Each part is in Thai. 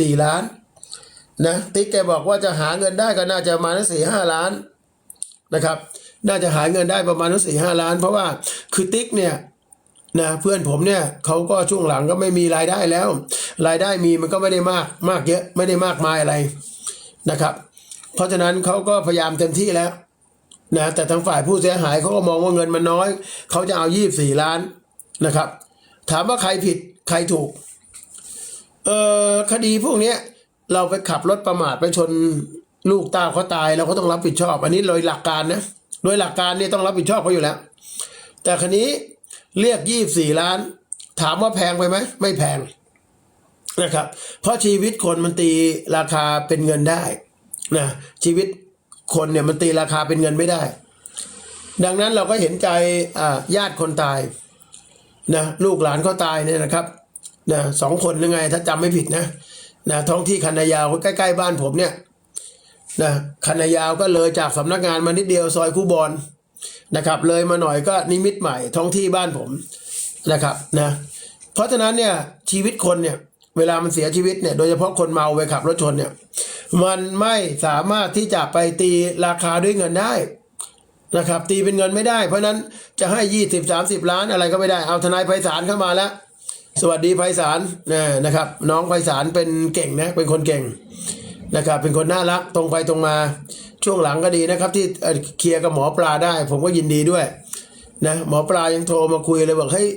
สี่ล้านนะติ๊กแกบอกว่าจะหาเงินได้ก็น่าจะประมาณสี่ห้าล้านนะครับ น่าจะหาเงินได้ประมาณสี่ห้าล้าน เพราะว่าคือติ๊กเนี่ยนะเพื่อนผมเนี่ยเขาก็ช่วงหลังก็ไม่มีรายได้แล้ว รายได้มีมันก็ไม่ได้มากมากเยอะไม่ได้มากมายอะไรนะครับ เพราะฉะนั้นเขาก็พยายามเต็มที่แล้วนะแต่ทางฝ่ายผู้เสียหายเขาก็มองว่าเงินมันน้อยเขาจะเอายี่สี่ล้านนะครับ ถามว่าใครผิดใครถูก เอ่อคดีพวกเนี้ยเราไปขับรถประมาทไปชนลูกตาเขาตายเราก็ต้องรับผิดชอบ อันนี้โดยหลักการนะโดยหลักการเนี่ยต้องรับผิดชอบเขาอยู่แล้ว แต่คันนี้เรียกยี่สี่ล้าน ถามว่าแพงไปไหมไม่แพงนะครับ เพราะชีวิตคนมันตีราคาเป็นเงินได้นะชีวิตคนเนี่ยมันตีราคาเป็นเงินไม่ได้ ดังนั้นเราก็เห็นใจญาติคนตายนะลูกหลานเขาตายเนี่ยนะครับ นะสองคนยังไง ถ้าจำไม่ผิดนะนะท้องที่คันนายาวใกล้ๆบ้านผมเนี่ยนะคันนายาวก็เลยจากสำนักงานมานิดเดียวซอยคูบอลนะครับ เลยมาหน่อยก็นิมิตใหม่ท้องที่บ้านผมนะครับนะเพราะฉะนั้นเนี่ยชีวิตคนเนี่ยเวลามันเสียชีวิตเนี่ยโดยเฉพาะคนเมาไปขับรถชนเนี่ยมันไม่สามารถที่จะไปตีราคาด้วยเงินได้นะครับตีเป็นเงินไม่ได้ เพราะฉะนั้นจะให้ยี่สิบสามสิบล้านอะไรก็ไม่ได้เอาทนายไพศาลเข้ามาแล้ว สวัสดีไพศาลนะนะครับ น้องไพศาลเป็นเก่งนะเป็นคนเก่งนะครับเป็นคนน่ารักตรงไปตรงมาช่วงหลังก็ดีนะครับ ที่เคลียร์กับหมอปลาได้ ผมก็ยินดีด้วยนะหมอปลายังโทรมาคุยเลยบอกเฮ้ย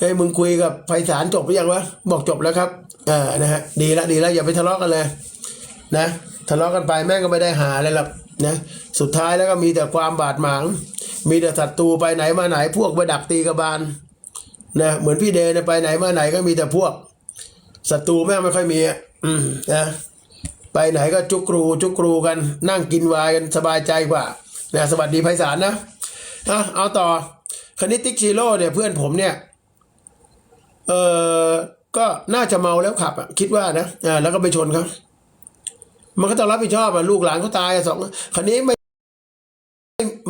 เฮ้ยมึงคุยกับไพศาลจบหรือยังวะบอกจบแล้วครับเออนะฮะดีแล้วดีแล้วอย่าไปทะเลาะกันเลยนะทะเลาะกันไปแม่งก็ไม่ได้หาอะไรหรอกนะสุดท้ายแล้วก็มีแต่ความบาดหมาง มีแต่ศัตรูไปไหนมาไหนพวกไปดักตีกระบาล นะเหมือนพี่เดนไปไหนมาไหนก็มีแต่พวกศัตรูแม่ไม่ค่อยมีอะนะไปไหนก็จุกรูจุกรูกันนั่งกินวายกันสบายใจกว่านะสวัสดีไพศาลนะอะเอาต่อคณิตติกชิโร่เนี่ยเพื่อนผมเนี่ยเออก็น่าจะเมาแล้วขับอะคิดว่านะอ่าแล้วก็ไปชนเขามันก็ต้องรับผิดชอบอะลูกหลานเขาตายอะสองคันนี้ไม่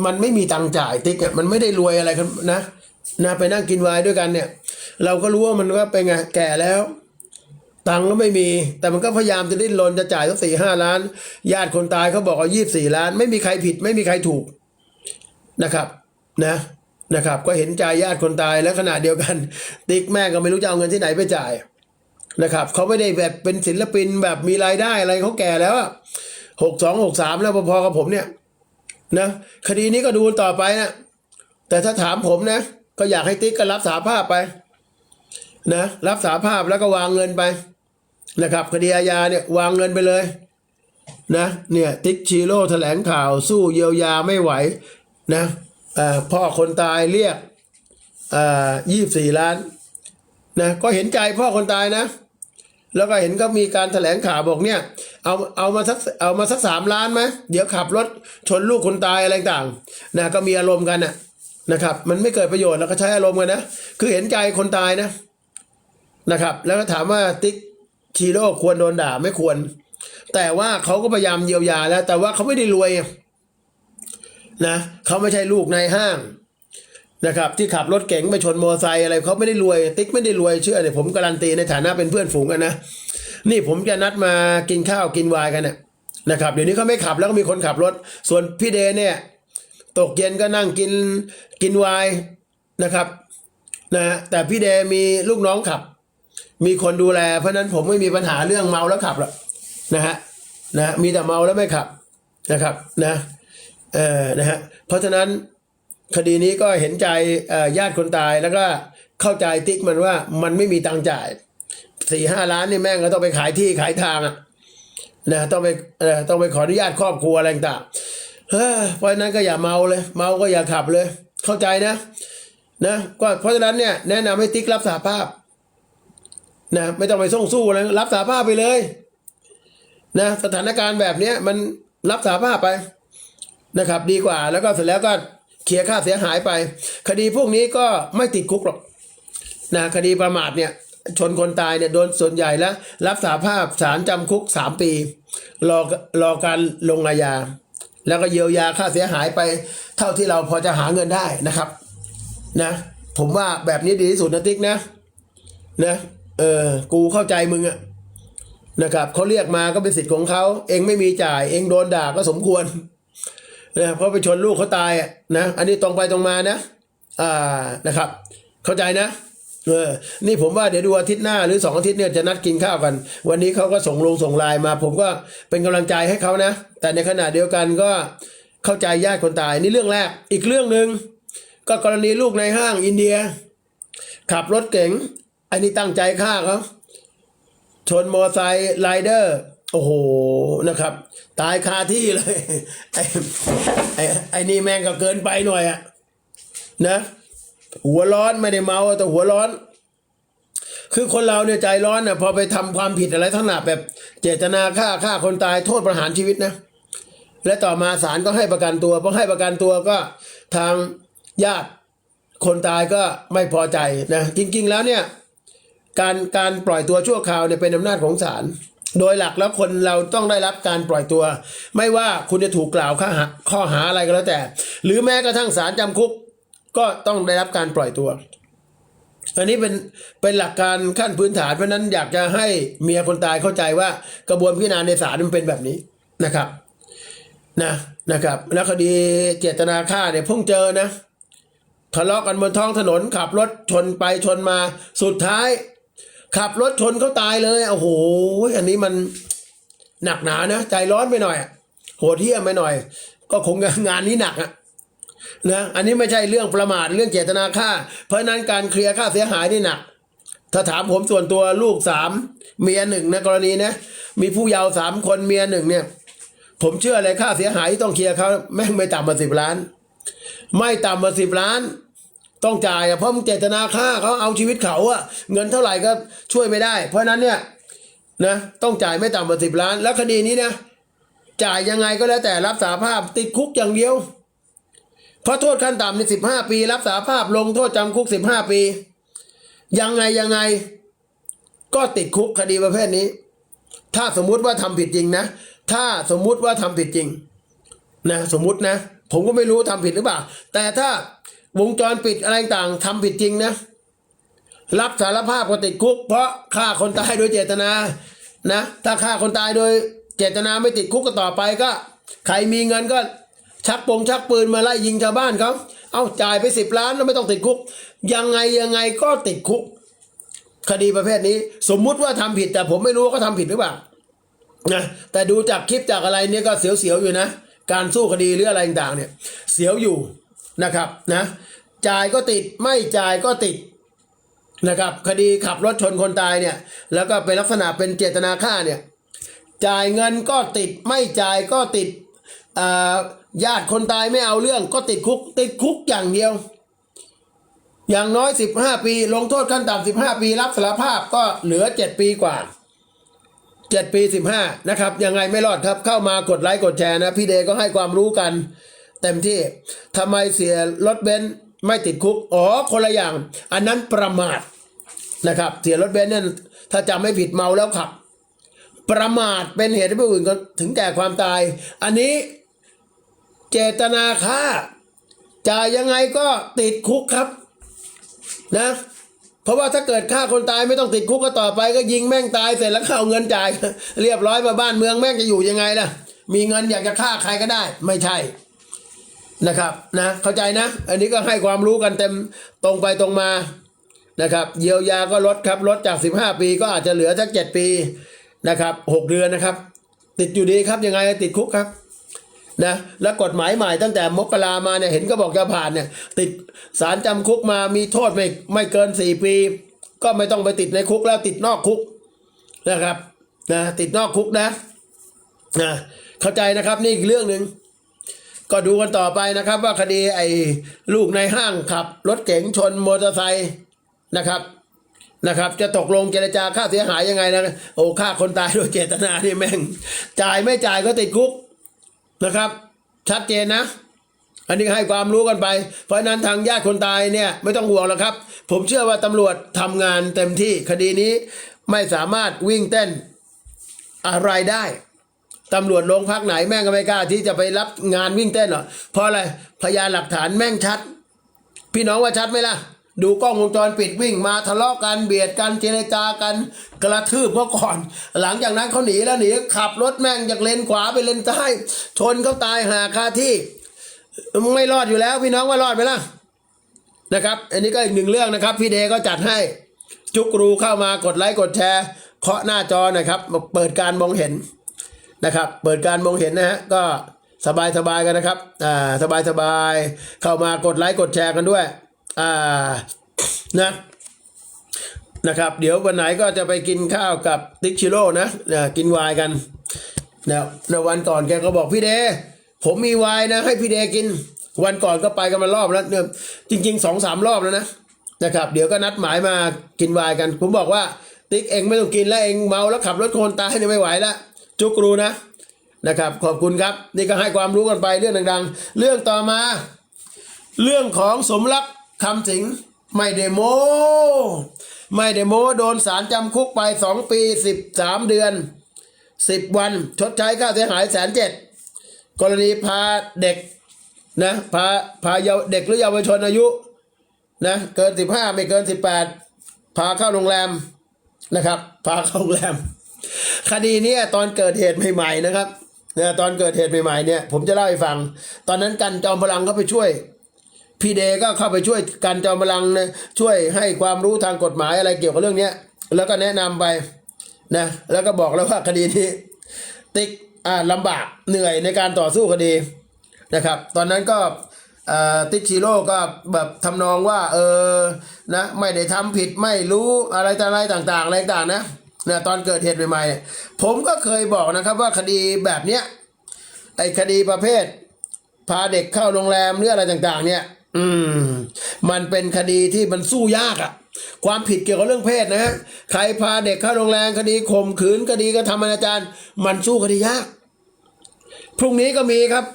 มันไม่มีตังค์จ่ายติ๊กอะมันไม่ได้รวยอะไรกันนะ นะไปนั่งกินไวน์ด้วยกันเนี่ย เราก็รู้ว่ามันก็เป็นไงแก่แล้ว ตังก็ไม่มี แต่มันก็พยายามจะดิ้นรนจะจ่ายสักสี่ห้าล้าน ญาติคนตายเขาบอกเอายี่สี่ล้าน ไม่มีใครผิด ไม่มีใครถูกนะครับนะนะครับ ก็เห็นใจญาติคนตายแล้วขณะเดียวกัน ติ๊กแม่ก็ไม่รู้จะเอาเงินที่ไหนไปจ่ายนะครับเขาไม่ได้แบบเป็นศิลปินแบบมีรายได้อะไรเขาแก่แล้วหกสองหกสามแล้วพอๆกับผมเนี่ยนะคดีนี้ก็ดูต่อไปนะแต่ถ้าถามผมนะ ก็อยากให้ติ๊กก็รับสาภาพไป นะรับสาภาพแล้วก็วางเงินไป นะครับ คดีอาญาเนี่ยวางเงินไปเลย นะ เนี่ยติ๊กชีโร่แถลงข่าวสู้เยียวยาไม่ไหว นะพ่อคนตายเรียกยี่สิบสี่ล้านนะก็เห็นใจพ่อคนตายนะ แล้วก็เห็นก็มีการแถลงข่าวบอกเนี่ยเอาเอามาสักเอามาสักสามล้านไหมเดี๋ยวขับรถชนลูกคนตายอะไรต่างนะก็มีอารมณ์กันนะ นะครับ มันไม่เกิดประโยชน์แล้วก็ใช้อารมณ์กันนะ คือเห็นใจคนตายนะนะครับ แล้วก็ถามว่าติ๊กชีโร่ควรโดนด่าไม่ควร แต่ว่าเขาก็พยายามเยียวยาแล้ว แต่ว่าเขาไม่ได้รวยนะเขาไม่ใช่ลูกในห้างนะครับที่ขับรถเก๋งไปชนมอเตอร์ไซค์อะไรเขาไม่ได้รวย ติ๊กไม่ได้รวยเชื่อเนี่ยผมการันตีในฐานะเป็นเพื่อนฝูงกันนะนี่ผมจะนัดมากินข้าวกินวายกันเนี่ยนะครับเดี๋ยวนี้เขาไม่ขับแล้วก็มีคนขับรถ ส่วนพี่เดเนี่ย ตกเย็นก็นั่งกินกินวายนะครับนะฮะแต่พี่เดมีลูกน้องขับ มีคนดูแล เพราะนั้นผมไม่มีปัญหาเรื่องเมาแล้วขับหรอกนะฮะนะมีแต่เมาแล้วไม่ขับนะครับนะเออนะฮะเพราะฉะนั้นคดีนี้ก็เห็นใจญาติคนตายแล้วก็เข้าใจติ๊กมันว่ามันไม่มีตังค์จ่ายสี่ห้าล้านนี่แม่งก็ต้องไปขายที่ขายทางอะนะต้องไปต้องไปขออนุญาตครอบครัวอะไรต่าง เพราะฉะนั้นก็อย่าเมาเลย เมาก็อย่าขับเลย เข้าใจนะ นะก็เพราะฉะนั้นเนี่ยแนะนำให้ติ๊กรับสาภาพ นะ ไม่ต้องไปส่งสู้อะไรรับสาภาพไปเลย นะสถานการณ์แบบเนี้ยมันรับสาภาพไปนะครับ ดีกว่า แล้วก็เสร็จแล้วก็เคลียร์ค่าเสียหายไป คดีพวกนี้ก็ไม่ติดคุกหรอกนะคดีประมาทเนี่ย ชนคนตายเนี่ยโดนส่วนใหญ่แล้ว รับสาภาพศาลจำคุกสามปี รอรอการลงอาญา แล้วก็เยียวยาค่าเสียหายไปเท่าที่เราพอจะหาเงินได้นะครับนะผมว่าแบบนี้ดีที่สุดนะติ๊กนะนะเออกูเข้าใจมึงอะนะครับเขาเรียกมาก็เป็นสิทธิ์ของเขาเองไม่มีจ่าย เองโดนด่าก็สมควรนะเพราะไปชนลูกเขาตายอะนะอันนี้ตรงไปตรงมานะอ่านะครับ เข้าใจนะ เออนี่ผมว่าเดี๋ยวดูอาทิตย์หน้าหรือสองอาทิตย์เนี่ยจะนัดกินข้าวกัน วันนี้เขาก็ส่งลงส่งไลน์มา ผมก็เป็นกำลังใจให้เขานะ แต่ในขณะเดียวกันก็เข้าใจญาติคนตายนี่เรื่องแรก อีกเรื่องหนึ่งก็กรณีลูกในห้างอินเดีย ขับรถเก๋งอันนี้ตั้งใจฆ่าเขาชนมอไซค์ไรเดอร์โอ้โหนะครับ ตายคาที่เลยไอ้ไอ้ไอ้นี่แม่งก็เกินไปหน่อยอะนะ หัวร้อนไม่ได้เมาแต่หัวร้อน คือคนเราเนี่ยใจร้อนนะพอไปทำความผิดอะไรทั้งหนาแบบเจตนาฆ่าฆ่าคนตายโทษประหารชีวิตนะ และต่อมาศาลก็ให้ประกันตัวพอให้ประกันตัวก็ทางญาติคนตายก็ไม่พอใจนะจริง ๆ แล้วเนี่ยการการปล่อยตัวชั่วคราวเนี่ยเป็นอำนาจของศาลโดยหลักแล้วคนเราต้องได้รับการปล่อยตัว ไม่ว่าคุณจะถูกกล่าวข้อหาข้อหาอะไรก็แล้วแต่ หรือแม้กระทั่งศาลจำคุก ก็ต้องได้รับการปล่อยตัว อันนี้เป็นเป็นหลักการขั้นพื้นฐานเพราะนั้นอยากจะให้เมียคนตายเข้าใจว่ากระบวนพิจารณาในศาลมันเป็นแบบนี้นะครับนะนะครับแล้วคดีเจตนาฆ่าเนี่ยเพิ่งเจอนะทะเลาะกันบนท้องถนน ขับรถชนไปชนมาสุดท้าย ขับรถชนเขาตายเลยโอ้โหอันนี้มันหนักหนานะ ใจร้อนไปหน่อยโหดเหี้ยมไปหน่อย ก็คงงานนี้หนักอะ นะอันนี้ไม่ใช่เรื่องประมาทเรื่องเจตนาฆ่า เพราะนั้นการเคลียร์ค่าเสียหายนี่หนักถ้าถามผมส่วนตัวลูกสามเมียหนึ่งในกรณีนะมีผู้เยาว์สามคนเมียหนึ่งเนี่ย ผมเชื่อเลยค่าเสียหายที่ต้องเคลียร์เขาแม่งไม่ต่ำกว่าสิบล้าน ไม่ต่ำกว่าสิบล้าน ต้องจ่ายอะเพราะมึงเจตนาฆ่าเขาเอาชีวิตเขาอะเงินเท่าไหร่ก็ช่วยไม่ได้ เพราะฉะนั้นเนี่ยนะต้องจ่ายไม่ต่ำกว่าสิบล้าน แล้วคดีนี้นะจ่ายยังไงก็แล้วแต่รับสาภาพติดคุกอย่างเดียว เพราะโทษขั้นต่ำในสิบห้าปี รับสาภาพลงโทษจำคุกสิบห้าปี ยังไงยังไง ก็ติดคุกคดีประเภทนี้ ถ้าสมมุติว่าทำผิดจริงนะ ถ้าสมมุติว่าทำผิดจริง นะ สมมุตินะ ผมก็ไม่รู้ทำผิดหรือเปล่า แต่ถ้าวงจรปิดอะไรต่างทำผิดจริงนะ รับสารภาพก็ติดคุก เพราะฆ่าคนตายโดยเจตนานะ ถ้าฆ่าคนตายโดย เจตนาไม่ติดคุกก็ต่อไปก็ ใครมีเงินก็ ชักปงชักปืนมาไล่ยิงชาวบ้านเขาเอาจ่ายไปสิบล้านแล้วไม่ต้องติดคุก ยังไงยังไงก็ติดคุก คดีประเภทนี้ สมมุติว่าทำผิด แต่ผมไม่รู้ว่าเขาทำผิดหรือเปล่านะแต่ดูจากคลิปจากอะไรเนี่ยก็เสียวๆอยู่นะ การสู้คดีหรืออะไรต่างๆเนี่ยเสียวอยู่นะครับนะจ่ายก็ติดไม่จ่ายก็ติดนะครับคดีขับรถชนคนตายเนี่ยแล้วก็เป็นลักษณะเป็นเจตนาฆ่าเนี่ยจ่ายเงินก็ติดไม่จ่ายก็ติดอ่า ญาติคนตายไม่เอาเรื่องก็ติดคุก ติดคุกอย่างเดียว อย่างน้อยสิบห้าปี ลงโทษขั้นต่ำสิบห้าปีรับสารภาพก็เหลือเจ็ดปีกว่าเจ็ดปีสิบห้านะครับ ยังไงไม่รอดครับเข้ามากดไลค์กดแชร์นะ พี่เดก็ให้ความรู้กัน เต็มที่ทำไมเสียรถเบนซ์ไม่ติดคุก อ๋อ คนละอย่าง อันนั้นประมาทนะครับ เสียรถเบนซ์เนี่ยถ้าจำไม่ผิดเมาแล้วขับ ประมาทเป็นเหตุให้ผู้อื่นถึงแก่ความตาย อันนี้ เจตนาฆ่าจ่ายยังไงก็ติดคุกครับนะ เพราะว่าถ้าเกิดฆ่าคนตายไม่ต้องติดคุกก็ต่อไป ก็ยิงแม่งตายเสร็จแล้วเข้าเอาเงินจ่าย เรียบร้อยมาบ้านเมืองแม่งจะอยู่ยังไงล่ะ มีเงินอยากจะฆ่าใครก็ได้ ไม่ใช่นะครับนะเข้าใจนะ อันนี้ก็ให้ความรู้กันเต็มตรงไปตรงมานะครับ เยียวยาก็ลดครับลดจาก 15 ปีก็อาจจะเหลือสัก7ปีนะครับ6เดือนนะครับ ติดอยู่ดีครับยังไงติดคุกครับ นะแล้วกฎหมายใหม่ตั้งแต่มกรามาเนี่ยเห็นก็บอกจะผ่านเนี่ยติดสารจำคุกมามีโทษไม่ไม่เกินสี่ปี ก็ไม่ต้องไปติดในคุกแล้วติดนอกคุกนะครับนะติดนอกคุกนะนะเข้าใจนะครับนี่อีกเรื่องหนึ่งก็ดูกันต่อไปนะครับว่าคดีไอ้ลูกในห้างขับ รถเก๋งชนมอเตอร์ไซค์นะครับนะครับ จะตกลงเจรจาค่าเสียหายยังไงนะโอ้ฆ่าคนตายโดยเจตนานี่แม่ง จ่ายไม่จ่ายก็ติดคุก นะครับ ชัดเจนนะ อันนี้ให้ความรู้กันไป เพราะนั้นทางญาติคนตายเนี่ยไม่ต้องห่วงแล้วครับ ผมเชื่อว่าตำรวจทำงานเต็มที่คดีนี้ไม่สามารถวิ่งเต้นอะไรได้ตำรวจโรงพักไหนแม่งก็ไม่กล้าที่จะไปรับงานวิ่งเต้นหรอกเพราะอะไรพยานหลักฐานแม่งชัด พี่น้องว่าชัดไหมล่ะ ดูกล้องวงจรปิดวิ่งมาทะเลาะกันเบียดกันเจรจากันกระทืบเขาก่อน หลังจากนั้นเขาหนีแล้วหนีขับรถแม่งจากเลนขวาไปเลนซ้ายชนเขาตายหาคาที่ไม่รอดอยู่แล้ว พี่น้องว่ารอดไหมล่ะนะครับ อันนี้ก็อีกหนึ่งเรื่องนะครับ พี่เดก็จัดให้จุกรูเข้ามากดไลค์กดแชร์เคาะหน้าจอนะครับ เปิดการมองเห็นนะครับ เปิดการมองเห็นนะฮะก็สบายสบายกันนะครับอ่าสบายสบายเข้ามากดไลค์กดแชร์กันด้วย อ่านะนะครับ เดี๋ยววันไหนก็จะไปกินข้าวกับติ๊กชิโร่นะนะกินไวน์กันนะในวันก่อนแกก็บอกพี่เดผมมีไวน์นะ ให้พี่เดกิน วันก่อนก็ไปกันมารอบแล้วเนี่ยจริงๆสองสามรอบแล้วนะนะครับ เดี๋ยวก็นัดหมายมากินไวน์กัน ผมบอกว่าติ๊กเองไม่ต้องกินแล้วเองเมาแล้วขับรถโคนตายเนี่ยไม่ไหวแล้วจุกรูนะนะครับ ขอบคุณครับ นี่ก็ให้ความรู้กันไปเรื่องดัง ๆ เรื่องต่อมา เรื่องของสมรัก คำสิงไม่ได้โมไม่ได้โมโดนสารจำคุกไปสองปีสิบสามเดือนสิบวันชดใช้ค่าเสียหายแสนเจ็ดกรณีพาเด็กนะพาพาเยาเด็กหรือเยาวชนอายุนะเกินสิบห้าไม่เกินสิบแปดพาเข้าโรงแรมนะครับ พาเข้าโรงแรม คดีนี้ตอนเกิดเหตุใหม่ๆนะครับเนี่ยตอนเกิดเหตุใหม่ๆเนี่ยผมจะเล่าให้ฟัง ตอนนั้นกันจอมพลังเขาไปช่วย พี่เดก็เข้าไปช่วยกันจอมพลังนะช่วยให้ความรู้ทางกฎหมายอะไรเกี่ยวกับเรื่องเนี้ย แล้วก็แนะนำไปนะแล้วก็บอกแล้วว่าคดีนี้ติ๊กอ่าลำบากเหนื่อยในการต่อสู้คดีนะครับ ตอนนั้นก็อ่อติ๊กชิโร่ก็แบบทำนองว่าเออนะไม่ได้ทำผิดไม่รู้อะไรต่อะไรต่างๆอะไรต่างๆนะนะตอนเกิดเหตุใหม่ๆผมก็เคยบอกนะครับว่าคดีแบบเนี้ยไอ้คดีประเภท พาเด็กเข้าโรงแรมหรืออะไรต่างๆเนี่ย อืม มันเป็นคดีที่มันสู้ยากอะความผิดเกี่ยวกับเรื่องเพศนะฮะใครพาเด็กเข้าโรงแรมคดีข่มขืนคดีกระทำอนาจารมันสู้คดียาก พรุ่งนี้ก็มีครับ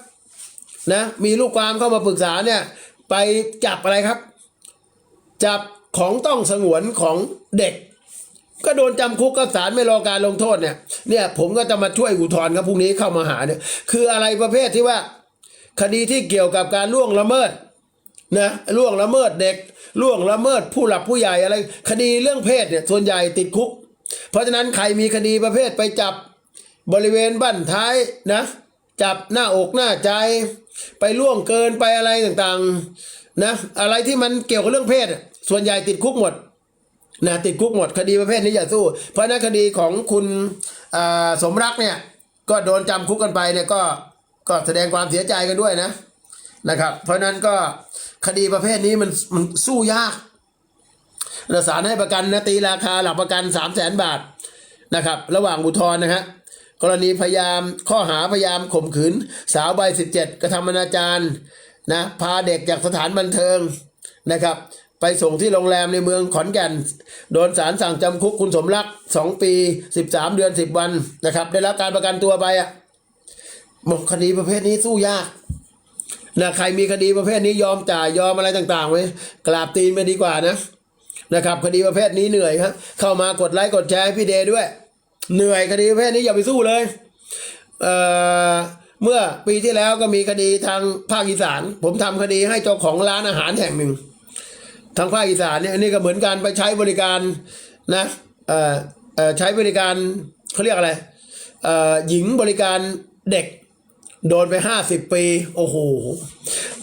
นะ มีลูกความเข้ามาปรึกษาเนี่ย ไปจับอะไรครับ จับของต้องสงวนของเด็ก ก็โดนจำคุกกับศาลไม่รอการลงโทษเนี่ย เนี่ยผมก็จะมาช่วยอุทธรณ์ครับพรุ่งนี้เข้ามาหาเนี่ย คืออะไรประเภทที่ว่า คดีที่เกี่ยวกับการล่วงละเมิด นะล่วงละเมิดเด็กล่วงละเมิดผู้หลักผู้ใหญ่อะไร คดีเรื่องเพศเนี่ยส่วนใหญ่ติดคุก เพราะฉะนั้นใครมีคดีประเภทไปจับบริเวณบั้นท้ายนะ จับหน้าอกหน้าใจ ไปล่วงเกินไปอะไรต่างๆนะอะไรที่มันเกี่ยวกับเรื่องเพศ ส่วนใหญ่ติดคุกหมดนะติดคุกหมดคดีประเภทนี้อย่าสู้ เพราะฉะนั้นคดีของคุณสมรักเนี่ยก็โดนจำคุกกันไปเนี่ยก็ก็แสดงความเสียใจกันด้วยนะนะครับ เพราะฉะนั้นก็ คดีประเภทนี้มันมันสู้ยากแล้วศาลให้ประกันนะตีราคาหลักประกันสามแสนบาทนะครับ ระหว่างอุทธรณ์นะฮะกรณีพยายามข้อหาพยายามข่มขืน สาวใบสิบเจ็ดกระทำอนาจารนะพาเด็กจากสถานบันเทิงนะครับ ไปส่งที่โรงแรมในเมืองขอนแก่น โดนศาลสั่งจำคุกคุณสมรักสองปีสิบสามเดือนสิบวันนะครับ ได้รับการประกันตัวไปอะบอกคดีประเภทนี้สู้ยาก นะใครมีคดีประเภทนี้ยอมจ่ายยอมอะไรต่างๆไว้กราบตีนไปดีกว่านะนะครับคดีประเภทนี้เหนื่อยครับเข้ามากดไลค์กดแชร์ให้พี่เดย์ด้วย เหนื่อยคดีประเภทนี้อย่าไปสู้เลยเอ่อเมื่อปีที่แล้วก็มีคดีทางภาคอีสาน ผมทำคดีให้เจ้าของร้านอาหารแห่งหนึ่ง ทางภาคอีสานเนี่ยนนี้ก็เหมือนกันไปใช้บริการนะเอ่อเอ่อใช้บริการเขาเรียกอะไรเอ่อหญิงบริการเด็ก โดนไปห้าสิบปี โอ้โห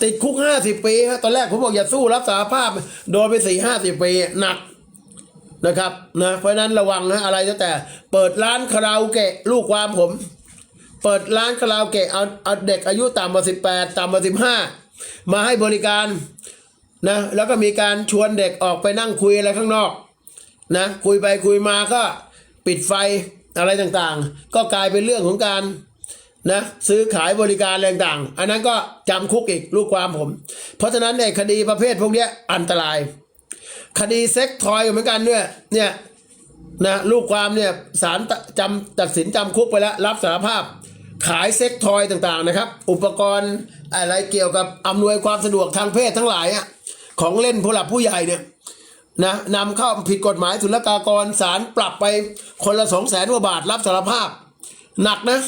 ติดคุกห้าสิบปีฮะตอนแรกผมบอกอย่าสู้รับสารภาพ โดนไปสี่ห้าสิบปีหนักนะครับนะเพราะนั้นระวังนะอะไรตั้งแต่ เปิดร้านคาราโอเกะลูกความผม เปิดร้านคาราโอเกะเอาเอาเด็กอายุต่ำกว่าสิบแปดต่ำกว่าสิบห้ามาให้บริการนะแล้วก็มีการชวนเด็กออกไปนั่งคุยอะไรข้างนอกนะคุยไปคุยมาก็ปิดไฟอะไรต่างๆ ก็กลายเป็นเรื่องของการ นะซื้อขายบริการอะไรต่าง อันนั้นก็จำคุกอีกลูกความผม เพราะฉะนั้นในคดีประเภทพวกนี้อันตราย คดีเซ็กทอยก็เหมือนกันด้วยเนี่ยนะลูกความเนี่ยศาลจำตัดสินจำคุกไปแล้ว รับสารภาพ ขายเซ็กทอยต่างๆนะครับ อุปกรณ์อะไรเกี่ยวกับอำนวยความสะดวกทางเพศทั้งหลายอะของเล่นผู้หลักผู้ใหญ่เนี่ยนะนำเข้าผิดกฎหมายศุลกากรศาลปรับไปคนละสองแสนกว่าบาทรับสารภาพ หนักนะ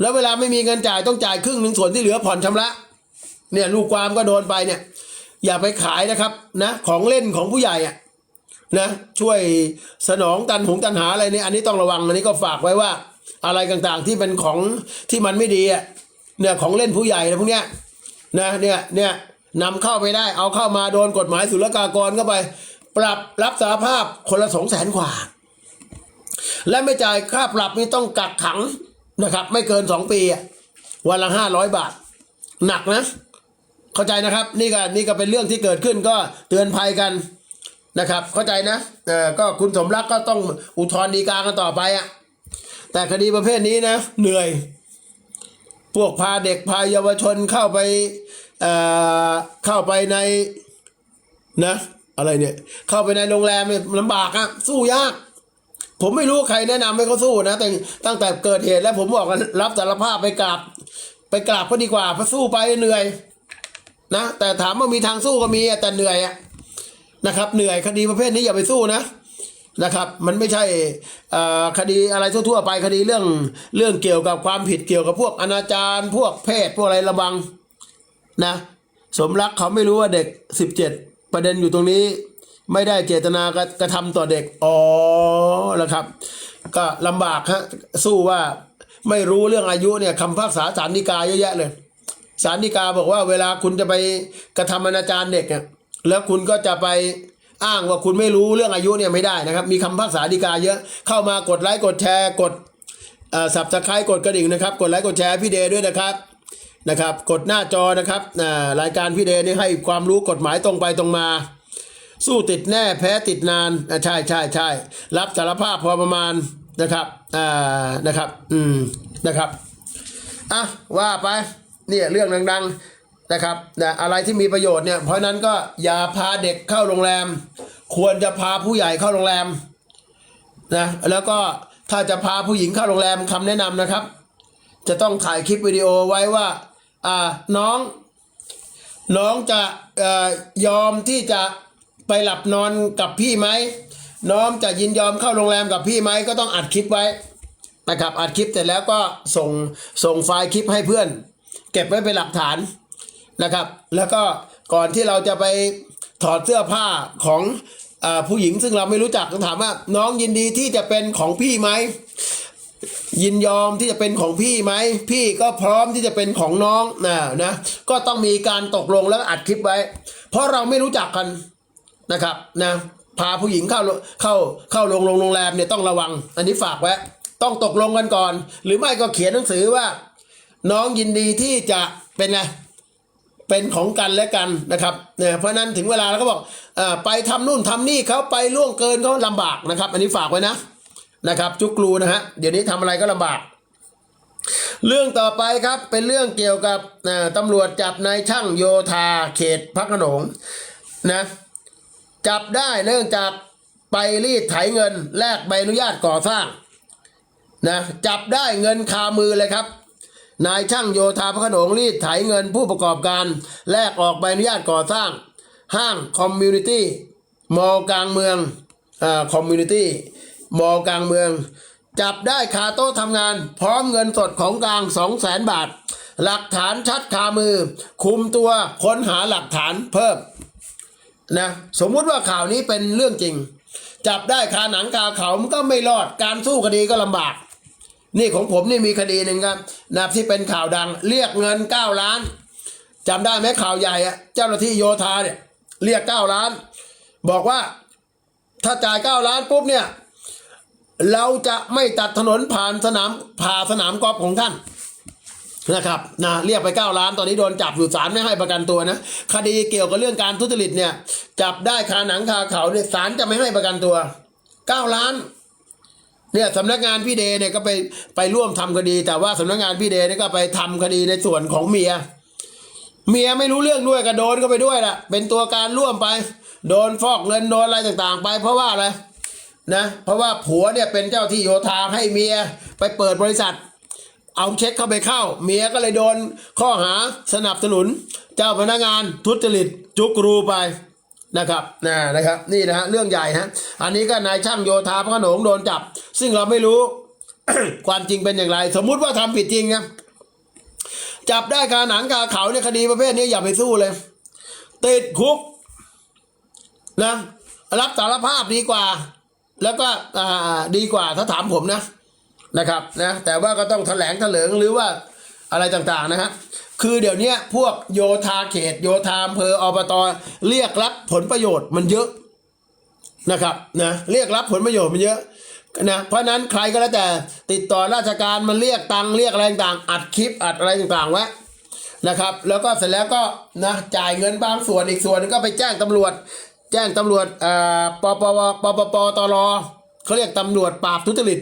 แล้วเวลาไม่มีเงินจ่ายต้องจ่ายครึ่งหนึ่งส่วนที่เหลือผ่อนชำระ เนี่ยลูกความก็โดนไปเนี่ย อย่าไปขายนะครับนะของเล่นของผู้ใหญ่อะนะช่วยสนองตันหงตันหาอะไรเนี่ยอันนี้ต้องระวังอันนี้ก็ฝากไว้ว่า อะไรต่างๆที่เป็นของที่มันไม่ดีอะเนี่ยของเล่นผู้ใหญ่อะไรพวกเนี้ยนะเนี่ยเนี่ยนำเข้าไปได้ เอาเข้ามาโดนกฎหมายศุลกากรเข้าไป ปรับรับสารภาพคนละสองแสนกว่า และไม่จ่ายค่าปรับนี่ต้องกักขัง นะครับ ไม่เกินสองปีวันละห้าร้อยบาท หนักนะ เข้าใจนะครับ นี่ก็นี่ก็เป็นเรื่องที่เกิดขึ้นก็เตือนภัยกันนะครับ เข้าใจนะเออก็คุณสมรักก็ต้องอุทธรณ์ฎีกากันต่อไปอะแต่คดีประเภทนี้นะ เหนื่อย พวกพาเด็กพาเยาวชนเข้าไปเอ่อเข้าไปในนะ อะไรเนี่ย เข้าไปในโรงแรมเนี่ยลำบากอะสู้ยาก ผมไม่รู้ใครแนะนำให้เขาสู้นะแต่ตั้งแต่เกิดเหตุแล้วผมบอกกันรับสารภาพไปกราบ ไปกราบก็ดีกว่าเพราะสู้ไปเหนื่อย นะ แต่ถามว่ามีทางสู้ก็มีแต่เหนื่อยอะนะครับ เหนื่อยคดีประเภทนี้อย่าไปสู้นะนะครับ มันไม่ใช่คดีอะไรทั่วๆไปคดีเรื่องเรื่องเกี่ยวกับความผิดเกี่ยวกับพวกอนาจารพวกเพศพวกอะไรระวังนะ สมรักเขาไม่รู้ว่าเด็กสิบเจ็ดประเด็นอยู่ตรงนี้ ไม่ได้เจตนากระกระทำต่อเด็ก อ๋อแล้วครับ ก็ลำบากฮะสู้ว่าไม่รู้เรื่องอายุเนี่ยคำพิพากษาสารดีกาเยอะแยะเลยสารดีกาบอกว่าเวลาคุณจะไปกระทำอนาจารเด็กอะแล้วคุณก็จะไปอ้างว่าคุณไม่รู้เรื่องอายุเนี่ยไม่ได้นะครับ มีคำพิพากษาดีกาเยอะเข้ามากดไลค์กดแชร์กดสับสไครต์กดกระดิ่งนะครับ กดไลค์กดแชร์พี่เดย์ด้วยนะครับนะครับ กดหน้าจอนะครับอ่ารายการพี่เดย์นี่ให้ความรู้กฎหมายตรงไปตรงมา สู้ติดแน่แพ้ติดนานใช่ใช่ใช่รับสารภาพพอประมาณนะครับอ่านะครับ อืมนะครับอะว่าไปเนี่ยเรื่องดัง ๆนะครับนะอะไรที่มีประโยชน์เนี่ยเพราะฉะนั้นก็อย่าพาเด็กเข้าโรงแรม ควรจะพาผู้ใหญ่เข้าโรงแรมนะแล้วก็ถ้าจะพาผู้หญิงเข้าโรงแรมคำแนะนำนะครับ จะต้องถ่ายคลิปวิดีโอไว้ว่าอ่าน้อง น้องจะเอ่อยอมที่จะ ไปหลับนอนกับพี่ไหมน้องจะยินยอมเข้าโรงแรมกับพี่ไหมก็ต้องอัดคลิปไว้นะครับอัดคลิปเสร็จแล้วก็ส่งส่งไฟล์คลิปให้เพื่อน เก็บไว้เป็นหลักฐานนะครับ แล้วก็ก่อนที่เราจะไปถอดเสื้อผ้าของอผู้หญิงซึ่งเราไม่รู้จักต้องถามว่า น้องยินดีที่จะเป็นของพี่ไหมยินยอมที่จะเป็นของพี่ไหม พี่ก็พร้อมที่จะเป็นของน้องนะนะก็ต้องมีการตกลงแล้วอัดคลิปไว้ เพราะเราไม่รู้จักกัน นะครับนะพาผู้หญิงเข้าเข้าเข้าโรงโรงโรงแรมเนี่ยต้องระวัง อันนี้ฝากไว้ต้องตกลงกันก่อน หรือไม่ก็เขียนหนังสือว่า น้องยินดีที่จะเป็นไงเป็นของกันและกันนะครับเนี่ยเพราะนั้นถึงเวลาแล้วก็บอกอาไปทำนู่นทำนี่เขาไปล่วงเกินเขาลำบากนะครับ อันนี้ฝากไว้นะนะครับ จุกรูนะฮะเดี๋ยวนี้ทำอะไรก็ลำบาก เรื่องต่อไปครับเป็นเรื่องเกี่ยวกับตำรวจจับนายช่างโยธาเขตพระขนงนะ จับได้เนื่องจากไปรีดไถเงินแลกใบอนุญาตก่อสร้างนะจับได้เงินคามือเลยครับ นายช่างโยธาพระโขนงรีดไถเงินผู้ประกอบการแลกออกใบอนุญาตก่อสร้าง ห้างคอมมูนิตี้มอลกลางเมืองอ่าคอมมูนิตี้มอลกลางเมือง จับได้คาโต๊ะทำงาน พร้อมเงินสดของกลาง 2 0 0แสนบาท หลักฐานชัดคามือ คุมตัวค้นหาหลักฐานเพิ่ม นะสมมุติว่าข่าวนี้เป็นเรื่องจริง จับได้คาหนังคาเขามันก็ไม่รอดการสู้คดีก็ลำบาก นี่ของผมนี่มีคดีหนึ่งครับนะที่เป็นข่าวดังเรียกเงิน 9 ล้านจำได้ไหมข่าวใหญ่อะเจ้าหน้าที่โยธาเนี่ยเรียก 9 ล้าน บอกว่าถ้าจ่าย 9 ล้านปุ๊บเนี่ยเราจะไม่ตัดถนนผ่านสนามผ่าสนามกอล์ฟของท่าน นะครับนะเรียกไป 9 ล้านตอนนี้โดนจับอยู่ศาลไม่ให้ประกันตัวนะคดีเกี่ยวกับเรื่องการทุจริตเนี่ย จับได้คาหนังคาเขาเนี่ยศาลจะไม่ให้ประกันตัว 9 ล้านเนี่ยสำนักงานพี่เดเนี่ยก็ไปไปร่วมทำคดี แต่ว่าสำนักงานพี่เดเนี่ยก็ไปทำคดีในส่วนของเมีย เมียไม่รู้เรื่องด้วยก็โดนก็ไปด้วยล่ะ เป็นตัวการร่วมไป โดนฟอกเงินโดนอะไรต่างๆ ไป เพราะว่าอะไรนะเพราะว่าผัวเนี่ยเป็นเจ้าที่โยธาให้เมียไปเปิดบริษัท เอาเช็คเข้าไปเข้า เมียก็เลยโดนข้อหาสนับสนุน เจ้าพนักงานทุจริตจุกรูไปนะครับนะนะครับ นี่นะฮะเรื่องใหญ่ฮะอันนี้ก็นายช่างโยธาพระโขนงโดนจับ ซึ่งเราไม่รู้ ความจริงเป็นอย่างไร สมมุติว่าทำผิดจริงนะจับได้คาหนังคาเขาในยคดีประเภทนี้อย่าไปสู้เลย ติดคุกนะรับสารภาพดีกว่า แล้วก็ดีกว่าถ้าถามผมนะ นะครับนะแต่ว่าก็ต้องแถลงแถลิงหรือว่าอะไรต่างๆนะฮะคือเดี๋ยวนี้พวกโยธาเขต โยธาอำเภออบตเรียกรับผลประโยชน์มันเยอะนะครับนะเรียกรับผลประโยชน์มันเยอะนะเพราะนั้นใครก็แล้วแต่ติดต่อราชการมันเรียกตังเรียกอะไรต่างอัดคลิปอัดอะไรต่างๆไว้นะครับ แล้วก็เสร็จแล้วก็นะจ่ายเงินบางส่วนอีกส่วนหนึงก็ไปแจ้งตำรวจ แจ้งตำรวจอ่อปปปปปตรเขาเรียกตำรวจปราบทุจริต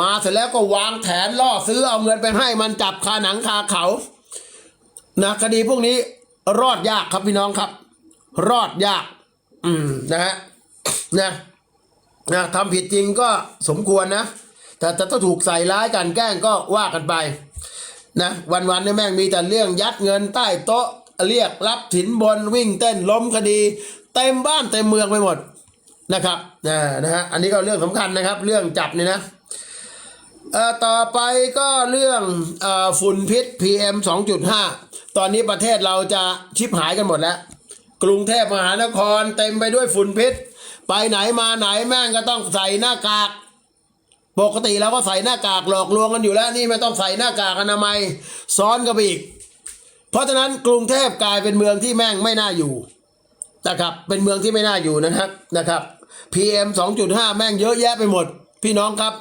มาเสร็จแล้วก็วางแผนล่อซื้อเอาเงินไปให้มันจับคาหนังคาเขานะคดีพวกนี้รอดยากครับพี่น้องครับ รอดยาก อืมนะฮะนะนะทำผิดจริงก็สมควรนะ แต่แต่ถ้าถูกใส่ร้ายกันแกล้งก็ว่ากันไปนะวันวันๆเนี่ยแม่งมีแต่เรื่องยัดเงินใต้โต๊ะเรียกรับถินบนวิ่งเต้นล้มคดี เต็มบ้านเต็มเมืองไปหมดนะครับนะนะฮะอันนี้ก็เรื่องสำคัญนะครับ เรื่องจับนี่นะ ต่อไปก็เรื่องเอ่อฝุ่นพิษ PM 2.5 ตอนนี้ประเทศเราจะชิบหายกันหมดแล้ว กรุงเทพมหานครเต็มไปด้วยฝุ่นพิษ ไปไหนมาไหนแม่งก็ต้องใส่หน้ากาก ปกติเราก็ใส่หน้ากากหลอกลวงกันอยู่แล้วนี่ไม่ต้องใส่หน้ากากอนามัยซ้อนกันไปอีก เพราะฉะนั้นกรุงเทพกลายเป็นเมืองที่แม่งไม่น่าอยู่นะครับเป็นเมืองที่ไม่น่าอยู่นะครับนะครับ PM 2.5 แม่งเยอะแยะไปหมด พี่น้องครับ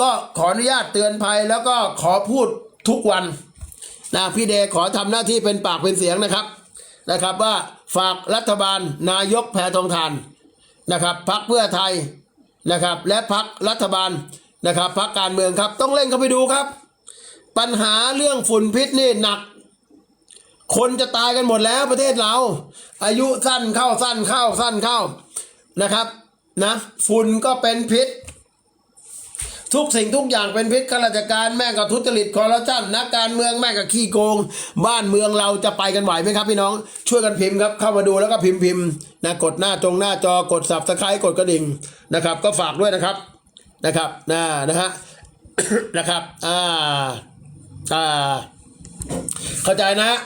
ก็ขออนุญาตเตือนภัยแล้วก็ขอพูดทุกวันนะพี่เดขอทำหน้าที่เป็นปากเป็นเสียงนะครับนะครับว่าฝากรัฐบาลนายกแพทองทานนะครับพักเพื่อไทยนะครับและพักรัฐบาลนะครับพักการเมืองครับต้องเร่งเข้าไปดูครับ ปัญหาเรื่องฝุ่นพิษนี่หนัก คนจะตายกันหมดแล้วประเทศเรา อายุสั้นเข้าสั้นเข้าสั้นเข้านะครับนะฝุ่นก็เป็นพิษ ทุกสิ่งทุกอย่างเป็นพิษข้าราชการแม่งก็ทุจริตคอร์รัปชันนักการเมืองแม่งก็ขี้โกง บ้านเมืองเราจะไปกันไหวไหมครับพี่น้อง ช่วยกันพิมพ์ครับ เข้ามาดูแล้วก็พิมพ์พิมพ์นะกดหน้าจงหน้าจอกดสับสไครต์กดกระดิ่งนะครับ ก็ฝากด้วยนะครับนะครับนะนะฮะนะครับอ่าอ่าเข้าใจนะ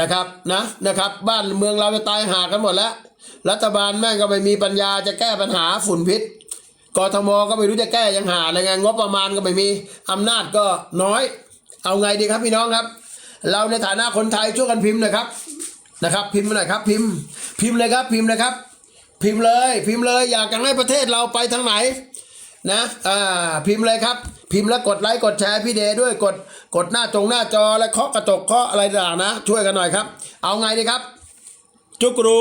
นะครับนะนะครับ บ้านเมืองเราจะตายหากันหมดแล้ว รัฐบาลแม่งก็ไม่มีปัญญาจะแก้ปัญหาฝุ่นพิษ กทมก็ไม่รู้จะแก้ยังหาอะไรไงงบประมาณก็ไม่มีอำนาจก็น้อย เอาไงดีครับพี่น้องครับ เราในฐานะคนไทยช่วยกันพิมพ์หนะครับนะครับ พิมพ์หน่อยครับพิมพ์ พิมพ์เลยครับพิมพ์เลยครับ พิมพ์เลย พิมพ์เลยอยากจะให้ประเทศเราไปทางไหนนะอ่าพิมพ์เลยครับ พิมพ์แล้วกดไลค์กดแชร์พี่เดด้วยกดกดหน้าจงหน้าจอและเคาะกระจกเคาะอะไรต่างนะ ช่วยกันหน่อยครับ เอาไงดีครับ จุกรู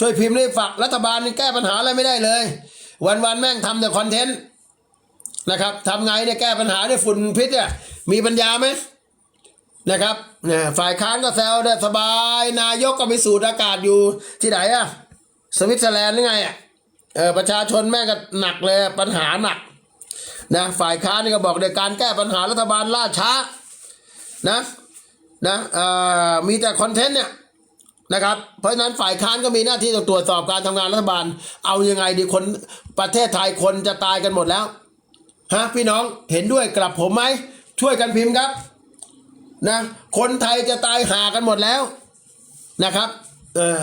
ช่วยพิมพ์ด้วยฝากรัฐบาลแก้ปัญหาอะไรไม่ได้เลย วันๆแม่งทำแต่คอนเทนต์นะครับทำไงเนี่ยแก้ปัญหาด้วยฝุ่นพิษเนี่ยมีปัญญาไหมนะครับเนี่ยฝ่ายค้านก็แซวได้สบาย นายกก็ไปสูดอากาศอยู่ที่ไหนอะสวิตเซอร์แลนด์หรือไงอะเออประชาชนแม่งก็หนักเลยปัญหาหนักนะฝ่ายค้านนี่ก็บอกในการแก้ปัญหารัฐบาลล่าช้านะนะเอ่อมีแต่คอนเทนต์เนี่ย นะครับเพราะฉะนั้นฝ่ายค้านก็มีหน้าที่ต้องตรวจสอบการทำงานรัฐบาล เอายังไงดีคนประเทศไทยคนจะตายกันหมดแล้วฮะพี่น้องเห็นด้วยกลับผมไหมช่วยกันพิมพ์ครับนะคนไทยจะตายหากันหมดแล้วนะครับเออ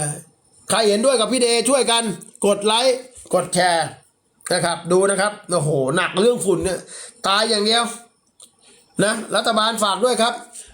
ใครเห็นด้วยกับพี่เดช่วยกันกดไลค์กดแชร์นะครับดูนะครับโอ้โหหนักเรื่องฝุ่นเนี่ยตายอย่างเดียวนะรัฐบาลฝากด้วยครับ